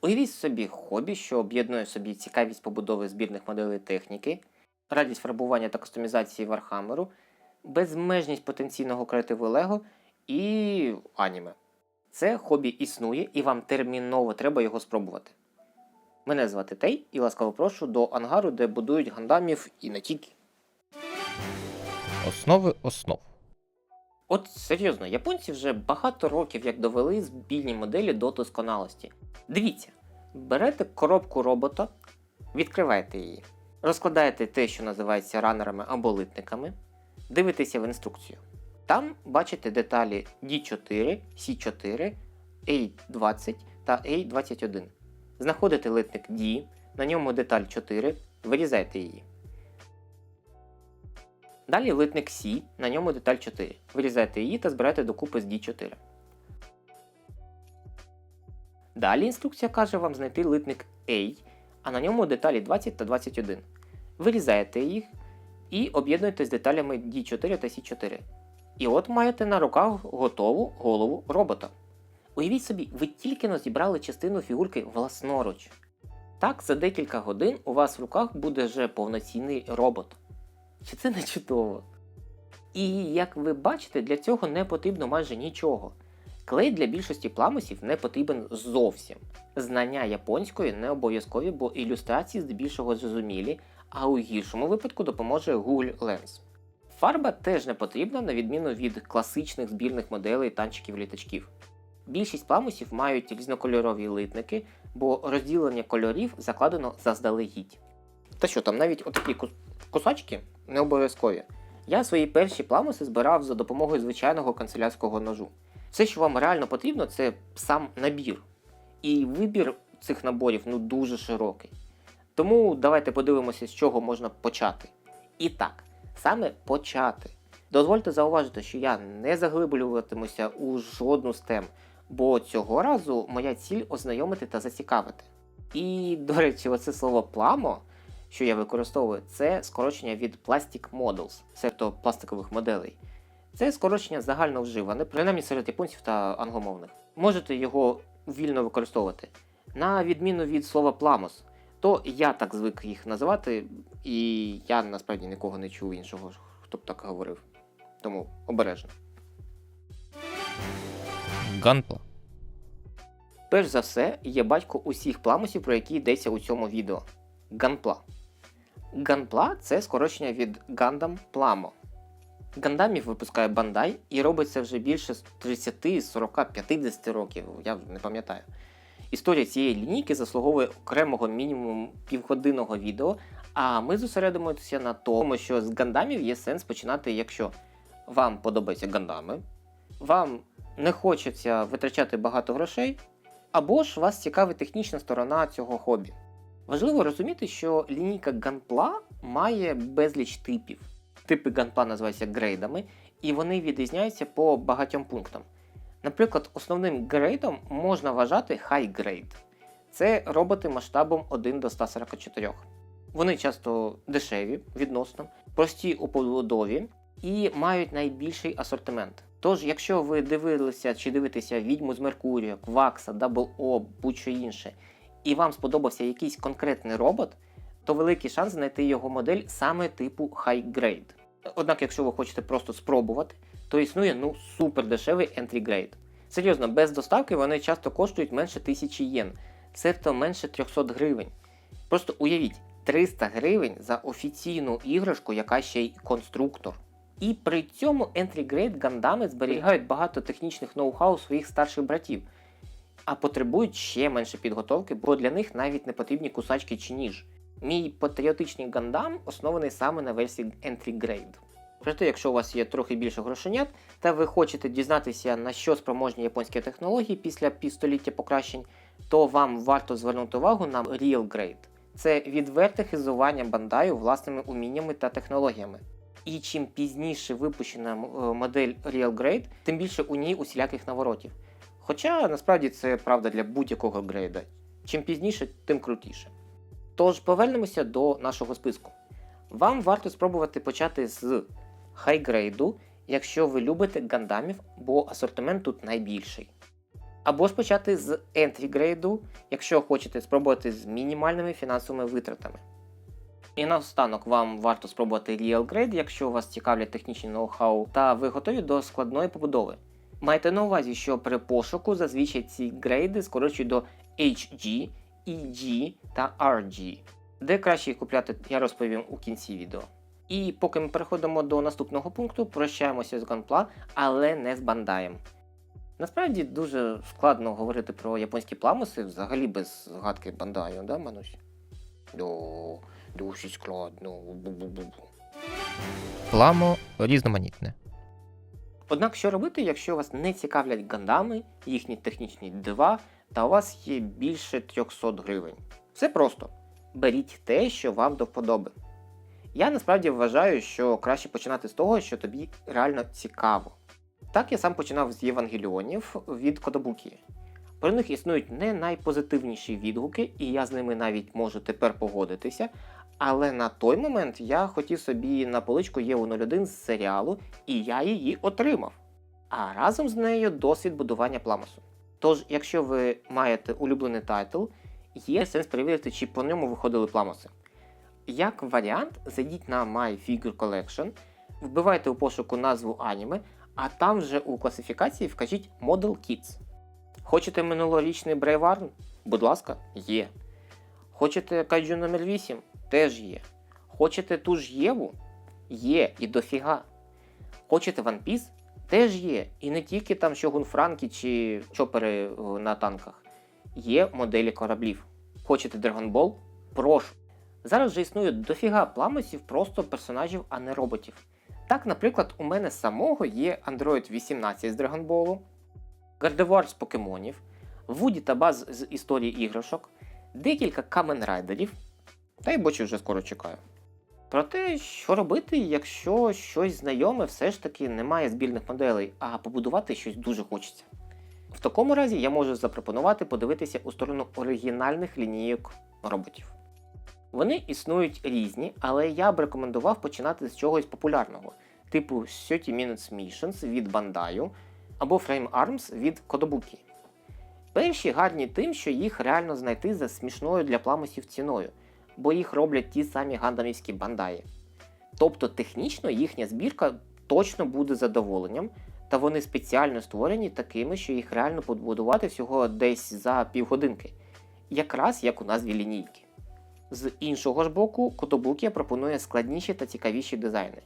Уявіть собі хобі, що об'єднує собі цікавість побудови збірних моделей техніки, радість фарбування та кастомізації Вархаммеру, безмежність потенційного креативу Лего і аніме. Це хобі існує і вам терміново треба його спробувати. Мене звати Тей і ласкаво прошу до ангару, де будують гандамів і не тільки. Основи основ. От серйозно, японці вже багато років як довели збільні моделі до досконалості. Дивіться, берете коробку робота, відкриваєте її, розкладаєте те, що називається ранерами або литниками, дивитеся в інструкцію. Там бачите деталі D4, C4, A20 та A21. Знаходите литник D, на ньому деталь 4, вирізаєте її. Далі литник C, на ньому деталь 4. Вирізаєте її та збираєте докупи з D4. Далі інструкція каже вам знайти литник A, а на ньому деталі 20 та 21. Вирізаєте їх і об'єднуєте з деталями D4 та C4. І от маєте на руках готову голову робота. Уявіть собі, ви тільки но зібрали частину фігурки власноруч. Так, за декілька годин у вас в руках буде вже повноцінний робот. Чи це не чудово? І як ви бачите, для цього не потрібно майже нічого. Клей для більшості пламусів не потрібен зовсім. Знання японської не обов'язкові, бо ілюстрації здебільшого зрозумілі, а у гіршому випадку допоможе Google Lens. Фарба теж не потрібна, на відміну від класичних збірних моделей танчиків літачків. Більшість пламусів мають різнокольорові литники, бо розділення кольорів закладено заздалегідь. Та що там, навіть отакі кус- кусачки не обов'язкові. Я свої перші пламуси збирав за допомогою звичайного канцелярського ножу. Все, що вам реально потрібно, це сам набір. І вибір цих наборів ну дуже широкий. Тому давайте подивимося, з чого можна почати. І так, саме почати. Дозвольте зауважити, що я не заглиблюватимуся у жодну з тем, бо цього разу моя ціль ознайомити та зацікавити. І, до речі, оце слово пламо, що я використовую, це скорочення від Plastic Models, себто пластикових моделей. Це скорочення загально вживане, принаймні серед японців та англомовних. Можете його вільно використовувати. На відміну від слова пламос, то я так звик їх називати, і я насправді нікого не чув іншого, хто б так говорив. Тому обережно. Ганпла. Перш за все, є батько усіх пламусів, про які йдеться у цьому відео. Ганпла. Ганпла це скорочення від Gundam Plamo. Гандамів випускає Bandai і робить це вже більше з 30, 40, 50 років, я не пам'ятаю. Історія цієї лінійки заслуговує окремого мінімум півгодинного відео, а ми зосередимося на тому, що з гандамів є сенс починати, якщо вам подобаються гандами, вам не хочеться витрачати багато грошей, або ж вас цікавить технічна сторона цього хобі. Важливо розуміти, що лінійка Gunpla має безліч типів. Типи Gunpla називаються грейдами, і вони відрізняються по багатьом пунктам. Наприклад, основним грейдом можна вважати High Grade. Це роботи масштабом 1 до 144. Вони часто дешеві відносно, прості у побудові і мають найбільший асортимент. Тож, якщо ви дивилися чи дивитеся відьму з Меркурія, Квакса, Double O, будь-що інше, і вам сподобався якийсь конкретний робот, то великий шанс знайти його модель саме типу High Grade. Однак, якщо ви хочете просто спробувати, то існує ну супер дешевий entry grade. Серйозно, без доставки вони часто коштують менше 1000 єн, цебто менше 300 гривень. Просто уявіть, 300 гривень за офіційну іграшку, яка ще й конструктор. І при цьому entry grade гандами зберігають багато технічних ноу-хау своїх старших братів, а потребують ще менше підготовки, бо для них навіть не потрібні кусачки чи ніж. Мій патріотичний гандам оснований саме на версії entry grade. Проте, якщо у вас є трохи більше грошенят, та ви хочете дізнатися, на що спроможні японські технології після півстоліття покращень, то вам варто звернути увагу на Real Grade. Це відверте хизування бандаю власними уміннями та технологіями. І чим пізніше випущена е, модель Real Grade, тим більше у ній усіляких наворотів. Хоча насправді це правда для будь-якого грейда. Чим пізніше, тим крутіше. Тож повернемося до нашого списку. Вам варто спробувати почати з хайгрейду, якщо ви любите гандамів, бо асортимент тут найбільший. Або ж почати з entry грейду, якщо хочете спробувати з мінімальними фінансовими витратами. І наостанок вам варто спробувати Real Grade, якщо вас цікавлять технічні ноу-хау, та ви готові до складної побудови. Майте на увазі, що при пошуку зазвичай ці грейди скорочують до HG, EG та RG. Де краще їх купляти, я розповім у кінці відео. І поки ми переходимо до наступного пункту, прощаємося з Gunpla, але не з бандаєм. Насправді дуже складно говорити про японські пламуси взагалі без згадки бандаю, да, Манусь? До, дуже складно. Бу-бу-бу-бу. Пламо різноманітне. Однак, що робити, якщо вас не цікавлять гандами, їхні технічні дива, та у вас є більше 300 гривень? Все просто. Беріть те, що вам до вподоби. Я насправді вважаю, що краще починати з того, що тобі реально цікаво. Так я сам починав з Євангеліонів від Кодобукі. Про них існують не найпозитивніші відгуки, і я з ними навіть можу тепер погодитися. Але на той момент я хотів собі на поличку Єву 01 з серіалу, і я її отримав. А разом з нею досвід будування пламусу. Тож, якщо ви маєте улюблений тайтл, є сенс перевірити, чи по ньому виходили пламуси. Як варіант, зайдіть на My Figure Collection, вбивайте у пошуку назву аніме, а там вже у класифікації вкажіть Model Kids. Хочете минулорічний Arm? Будь ласка, є. Хочете Кайджу номер 8? Теж є. Хочете ту ж Єву? Є і дофіга. Хочете One Piece? Теж є. І не тільки там Шогун Франкі чи чопери е, на танках. Є моделі кораблів. Хочете Dragon Ball? Прошу. Зараз же існує дофіга пламусів просто персонажів, а не роботів. Так, наприклад, у мене самого є Android 18 з Dragon Ball, Гардевар з покемонів, Вуді та Баз з історії іграшок, декілька Камен Райдерів, та й бочі вже скоро чекаю. Проте, що робити, якщо щось знайоме все ж таки немає збірних моделей, а побудувати щось дуже хочеться. В такому разі я можу запропонувати подивитися у сторону оригінальних лінійок роботів. Вони існують різні, але я б рекомендував починати з чогось популярного, типу 30 Minutes Missions від Bandai або Frame Arms від Kodobuki. Перші гарні тим, що їх реально знайти за смішною для пламусів ціною, бо їх роблять ті самі гандамівські бандаї. Тобто технічно їхня збірка точно буде задоволенням, та вони спеціально створені такими, що їх реально побудувати всього десь за півгодинки, якраз як у назві лінійки. З іншого ж боку, Котобукія пропонує складніші та цікавіші дизайни.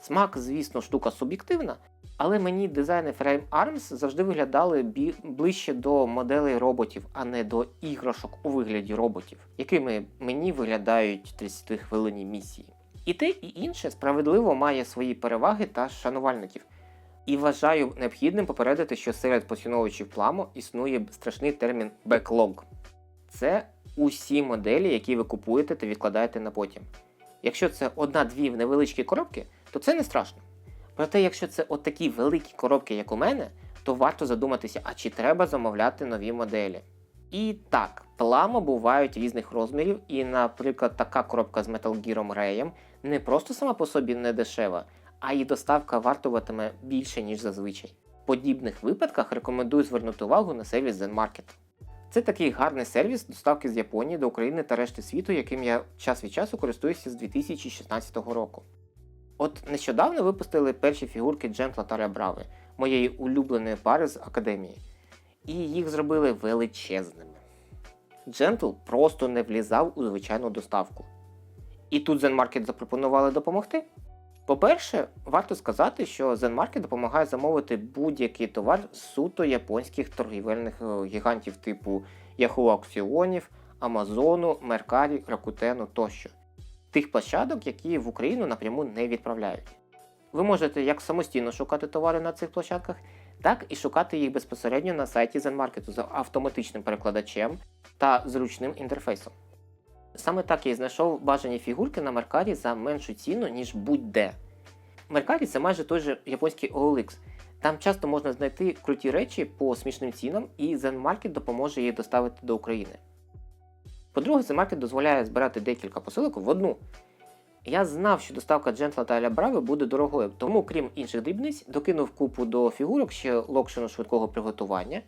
Смак, звісно, штука суб'єктивна, але мені дизайни Frame Arms завжди виглядали ближче до моделей роботів, а не до іграшок у вигляді роботів, якими мені виглядають 30 хвилинні місії. І те, і інше справедливо має свої переваги та шанувальників. І вважаю необхідним попередити, що серед поціновувачів пламо існує страшний термін backlog. Це усі моделі, які ви купуєте та відкладаєте на потім. Якщо це одна-дві невеличкі коробки, то це не страшно. Проте, якщо це отакі великі коробки, як у мене, то варто задуматися, а чи треба замовляти нові моделі. І так, пламо бувають різних розмірів, і, наприклад, така коробка з Metal Gear Ray не просто сама по собі не дешева, а і доставка вартуватиме більше, ніж зазвичай. В подібних випадках рекомендую звернути увагу на сервіс ZenMarket. Це такий гарний сервіс доставки з Японії до України та решти світу, яким я час від часу користуюся з 2016 року. От нещодавно випустили перші фігурки Джентла та Ребрави, моєї улюбленої пари з академії, і їх зробили величезними. Джентл просто не влізав у звичайну доставку. І тут ZenMarket запропонували допомогти. По-перше, варто сказати, що ZenMarket допомагає замовити будь-який товар з суто японських торгівельних е, гігантів типу Yahoo Аукціонів, Амазону, Меркарі, Ракутену тощо. Тих площадок, які в Україну напряму не відправляють. Ви можете як самостійно шукати товари на цих площадках, так і шукати їх безпосередньо на сайті ZenMarket з автоматичним перекладачем та зручним інтерфейсом. Саме так я і знайшов бажані фігурки на Меркарі за меншу ціну, ніж будь-де. Меркарі це майже той же японський OLX. Там часто можна знайти круті речі по смішним цінам, і ZenMarket допоможе їх доставити до України. По-друге, ZenMarket дозволяє збирати декілька посилок в одну. Я знав, що доставка Джентла та Аля Брави буде дорогою, тому, крім інших дрібниць, докинув купу до фігурок ще локшину швидкого приготування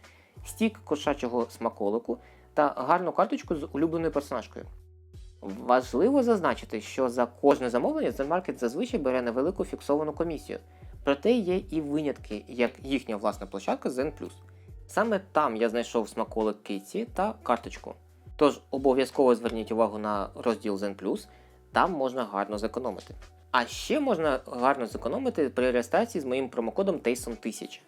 стік кошачого смаколику та гарну карточку з улюбленою персонажкою. Важливо зазначити, що за кожне замовлення ZenMarket зазвичай бере невелику фіксовану комісію. Проте є і винятки, як їхня власна площадка Zen+. Саме там я знайшов смаколик Киці та карточку. Тож обов'язково зверніть увагу на розділ Zen+, там можна гарно зекономити. А ще можна гарно зекономити при реєстрації з моїм промокодом TASON1000.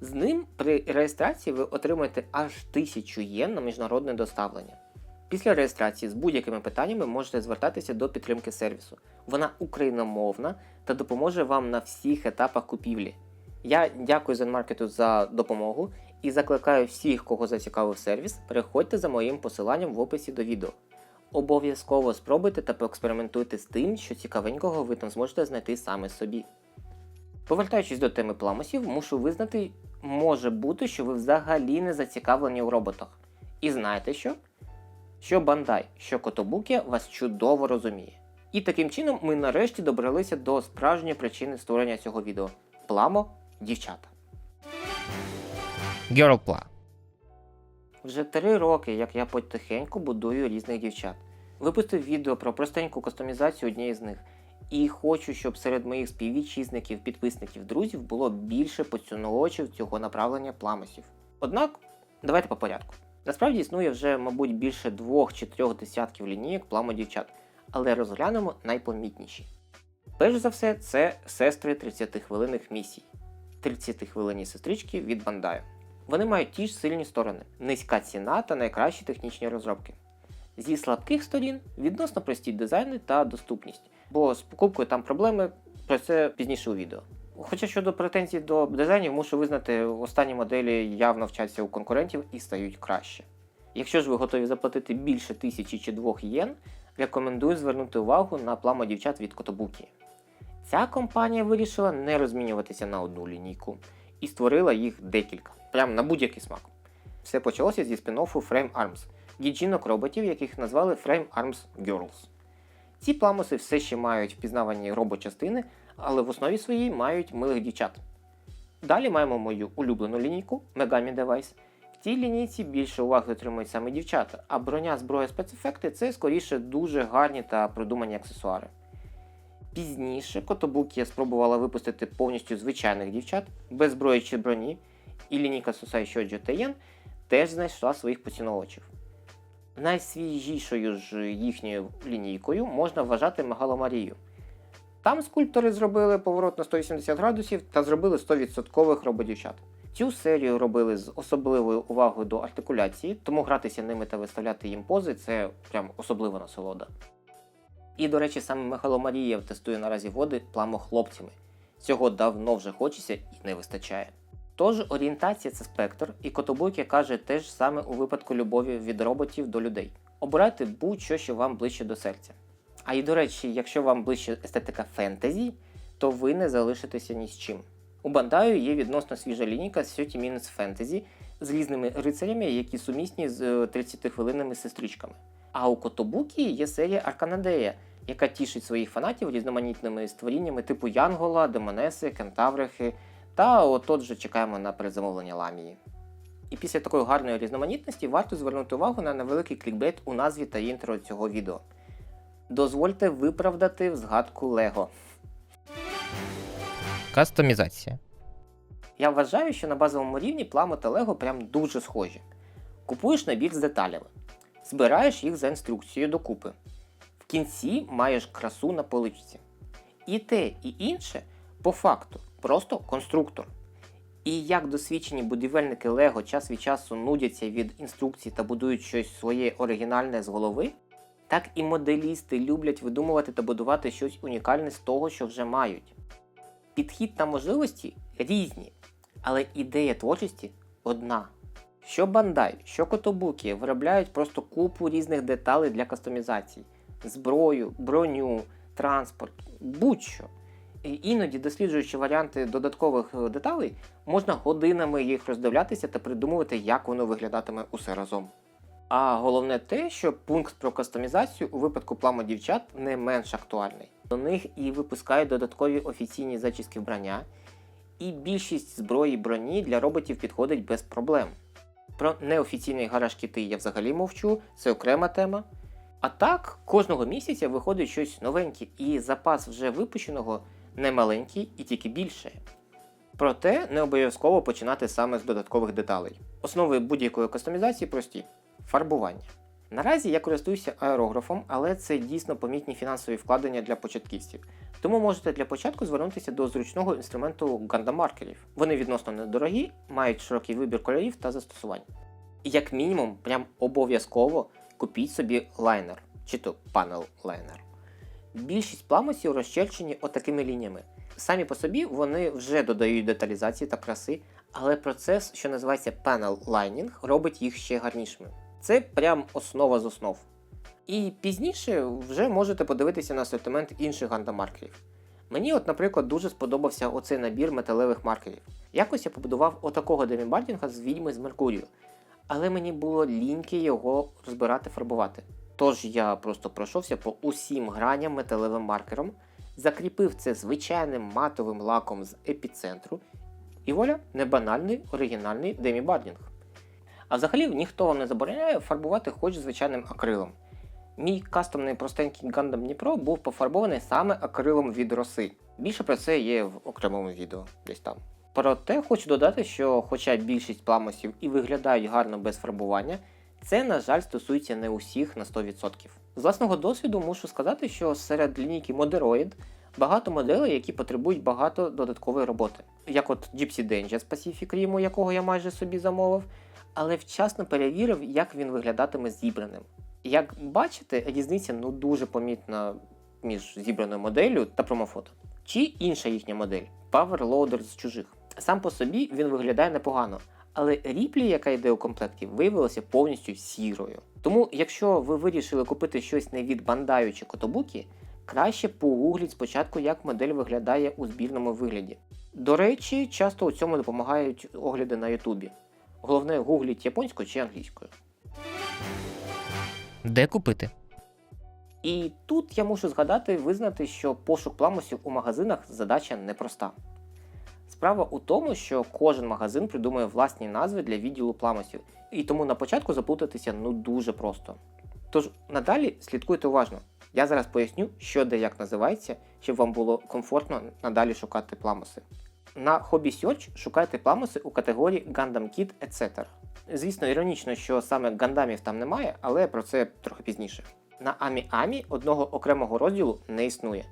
З ним при реєстрації ви отримаєте аж 1000 єн на міжнародне доставлення. Після реєстрації з будь-якими питаннями можете звертатися до підтримки сервісу. Вона україномовна та допоможе вам на всіх етапах купівлі. Я дякую ZenMarket за допомогу і закликаю всіх, кого зацікавив сервіс, переходьте за моїм посиланням в описі до відео. Обов'язково спробуйте та поекспериментуйте з тим, що цікавенького ви там зможете знайти саме собі. Повертаючись до теми пламусів, мушу визнати, може бути, що ви взагалі не зацікавлені у роботах. І знаєте що? Що Бандай, що Котобукі вас чудово розуміє. І таким чином ми нарешті добралися до справжньої причини створення цього відео пламо дівчата. Girlpla. Вже три роки, як я потихеньку будую різних дівчат. Випустив відео про простеньку кастомізацію однієї з них. І хочу, щоб серед моїх співвітчизників, підписників, друзів було більше поціновувачів цього направлення пламосів. Однак, давайте по порядку. Насправді існує вже, мабуть, більше двох чи трьох десятків лінійок пламо дівчат, але розглянемо найпомітніші. Перш за все, це сестри 30-хвилинних місій. 30-хвилинні сестрички від Бандаю. Вони мають ті ж сильні сторони: низька ціна та найкращі технічні розробки. Зі слабких сторін відносно прості дизайни та доступність, бо з покупкою там проблеми, про це пізніше у відео. Хоча щодо претензій до дизайнів, мушу визнати, останні моделі явно вчаться у конкурентів і стають краще. Якщо ж ви готові заплатити більше тисячі чи двох єн, рекомендую звернути увагу на пламо дівчат від Котобукі. Ця компанія вирішила не розмінюватися на одну лінійку і створила їх декілька, прямо на будь-який смак. Все почалося зі спін-оффу Frame Arms, дівчинок роботів, яких назвали Frame Arms Girls. Ці пламуси все ще мають впізнавані робочастини, але в основі своїй мають милих дівчат. Далі маємо мою улюблену лінійку Megami Device. В цій лінійці більше уваги отримують саме дівчата, а броня, зброя, спецефекти це скоріше дуже гарні та продумані аксесуари. Пізніше Котобукі спробувала випустити повністю звичайних дівчат, без зброї чи броні, і лінійка Susai Shoujo теж знайшла своїх поціновувачів. Найсвіжішою ж їхньою лінійкою можна вважати Мегаломарію. Там скульптори зробили поворот на 180 градусів та зробили 100% рободівчат. Цю серію робили з особливою увагою до артикуляції, тому гратися ними та виставляти їм пози це прям особлива насолода. І, до речі, саме Мегаломарія тестує наразі води пламо хлопцями. Цього давно вже хочеться і не вистачає. Тож орієнтація це спектр, і Котобукі каже те ж саме у випадку любові від роботів до людей. Обирайте будь-що, що вам ближче до серця. А і до речі, якщо вам ближче естетика фентезі, то ви не залишитеся ні з чим. У Бандаю є відносно свіжа лінійка 30 Minutes Fantasy з різними рицарями, які сумісні з 30-хвилинними сестричками. А у Котобукі є серія Арканадея, яка тішить своїх фанатів різноманітними створіннями типу Янгола, Демонеси, Кентаврихи. Та от же чекаємо на передзамовлення ламії. І після такої гарної різноманітності варто звернути увагу на невеликий клікбейт у назві та інтро цього відео. Дозвольте виправдати згадку Лего. Кастомізація. Я вважаю, що на базовому рівні Пламо та Лего прям дуже схожі. Купуєш набір з деталями, збираєш їх за інструкцією докупи. В кінці маєш красу на поличці. І те, і інше по факту просто конструктор. І як досвідчені будівельники Лего час від часу нудяться від інструкцій та будують щось своє оригінальне з голови, так і моделісти люблять видумувати та будувати щось унікальне з того, що вже мають. Підхід та можливості різні, але ідея творчості одна. Що Бандай, що Котобукі виробляють просто купу різних деталей для кастомізації: зброю, броню, транспорт, будь-що. Іноді, досліджуючи варіанти додаткових е, деталей, можна годинами їх роздивлятися та придумувати, як воно виглядатиме усе разом. А головне те, що пункт про кастомізацію у випадку пламу дівчат не менш актуальний. До них і випускають додаткові офіційні зачіски вбрання, і більшість зброї броні для роботів підходить без проблем. Про неофіційний гараж кіти я взагалі мовчу, це окрема тема. А так, кожного місяця виходить щось новеньке, і запас вже випущеного не маленький і тільки більше. Проте не обов'язково починати саме з додаткових деталей. Основи будь-якої кастомізації прості фарбування. Наразі я користуюся аерографом, але це дійсно помітні фінансові вкладення для початківців. Тому можете для початку звернутися до зручного інструменту гандамаркерів. Вони відносно недорогі, мають широкий вибір кольорів та застосувань. І як мінімум, прям обов'язково купіть собі лайнер, чи то панел лайнер. Більшість пламусів розчерчені отакими лініями. Самі по собі вони вже додають деталізації та краси, але процес, що називається panel lining, робить їх ще гарнішими. Це прям основа з основ. І пізніше вже можете подивитися на асортимент інших гандамаркерів. Мені, от, наприклад, дуже сподобався оцей набір металевих маркерів. Якось я побудував отакого демібардінга з відьми з Меркурію, але мені було ліньки його розбирати фарбувати. Тож я просто пройшовся по усім граням металевим маркером, закріпив це звичайним матовим лаком з епіцентру, і воля, небанальний оригінальний демібардінг. А взагалі ніхто вам не забороняє фарбувати хоч звичайним акрилом. Мій кастомний простенький Gundam Дніпро був пофарбований саме акрилом від роси. Більше про це є в окремому відео, десь там. Проте хочу додати, що хоча більшість пламусів і виглядають гарно без фарбування, це, на жаль, стосується не усіх на 100%. З власного досвіду мушу сказати, що серед лінійки Moderoid багато моделей, які потребують багато додаткової роботи. Як от Gypsy Danger з Pacific Rim, якого я майже собі замовив, але вчасно перевірив, як він виглядатиме зібраним. Як бачите, різниця ну дуже помітна між зібраною моделлю та промофото. Чи інша їхня модель Power Loader з чужих. Сам по собі він виглядає непогано, але ріплі, яка йде у комплекті, виявилася повністю сірою. Тому, якщо ви вирішили купити щось не від Bandai чи Kotobuki, краще погугліть спочатку, як модель виглядає у збірному вигляді. До речі, часто у цьому допомагають огляди на Ютубі. Головне, гугліть японською чи англійською. Де купити? І тут я мушу згадати визнати, що пошук пламусів у магазинах задача непроста. Справа у тому, що кожен магазин придумує власні назви для відділу пламусів, і тому на початку заплутатися ну дуже просто. Тож надалі слідкуйте уважно. Я зараз поясню, що де як називається, щоб вам було комфортно надалі шукати пламуси. На Hobby Search шукайте пламуси у категорії Gundam Kit etc. Звісно, іронічно, що саме гандамів там немає, але про це трохи пізніше. На AmiAmi одного окремого розділу не існує,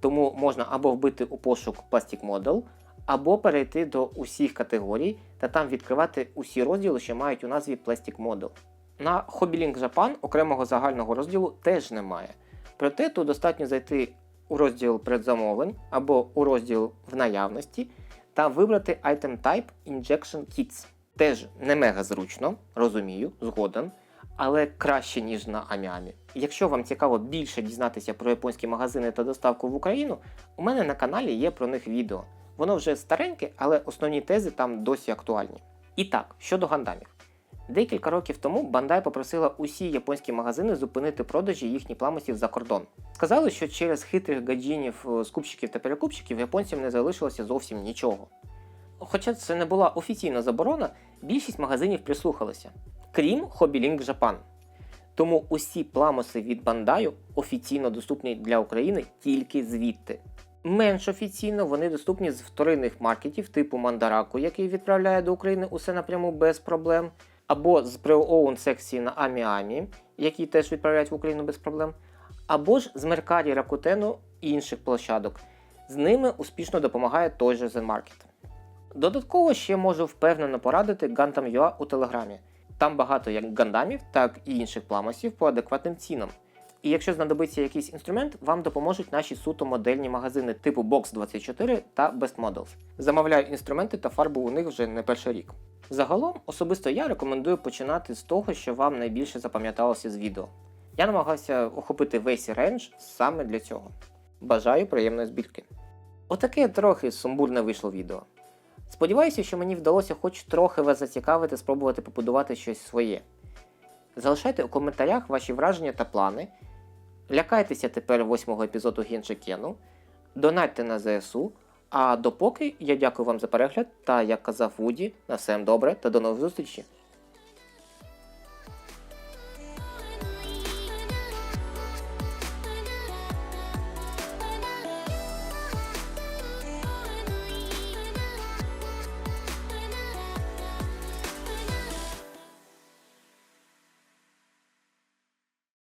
тому можна або вбити у пошук Plastic Model, або перейти до усіх категорій та там відкривати усі розділи, що мають у назві Plastic Model. На Hobbylink Japan окремого загального розділу теж немає. Проте тут достатньо зайти у розділ предзамовлень або у розділ в наявності та вибрати Item Type Injection Kits. Теж не мега зручно, розумію, згоден, але краще, ніж на Аміамі. Якщо вам цікаво більше дізнатися про японські магазини та доставку в Україну, у мене на каналі є про них відео. Воно вже стареньке, але основні тези там досі актуальні. І так, щодо гандамів. Декілька років тому Bandai попросила усі японські магазини зупинити продажі їхніх пламусів за кордон. Сказали, що через хитрих гаджінів, е, скупщиків та перекупщиків японцям не залишилося зовсім нічого. Хоча це не була офіційна заборона, більшість магазинів прислухалися, крім Hobbylink Japan. Тому усі пламуси від Bandai офіційно доступні для України тільки звідти. Менш офіційно вони доступні з вторинних маркетів типу Mandaraku, який відправляє до України усе напряму без проблем, або з pre-owned секції на AmiAmi, які теж відправляють в Україну без проблем, або ж з Mercari Rakuten і інших площадок. З ними успішно допомагає той же Zenmarket. Додатково ще можу впевнено порадити Gundam.ua у Телеграмі. Там багато як гандамів, так і інших пламусів по адекватним цінам. І якщо знадобиться якийсь інструмент, вам допоможуть наші суто модельні магазини типу Box24 та Best Models. Замовляю інструменти та фарбу у них вже не перший рік. Загалом, особисто я рекомендую починати з того, що вам найбільше запам'яталося з відео. Я намагався охопити весь рейндж саме для цього. Бажаю приємної збірки. Отаке трохи сумбурне вийшло відео. Сподіваюся, що мені вдалося хоч трохи вас зацікавити, спробувати побудувати щось своє. Залишайте у коментарях ваші враження та плани. Лякайтеся тепер восьмого епізоду Гіншикену, донатьте на ЗСУ. А допоки я дякую вам за перегляд та, як казав Вуді, на все добре та до нових зустрічей!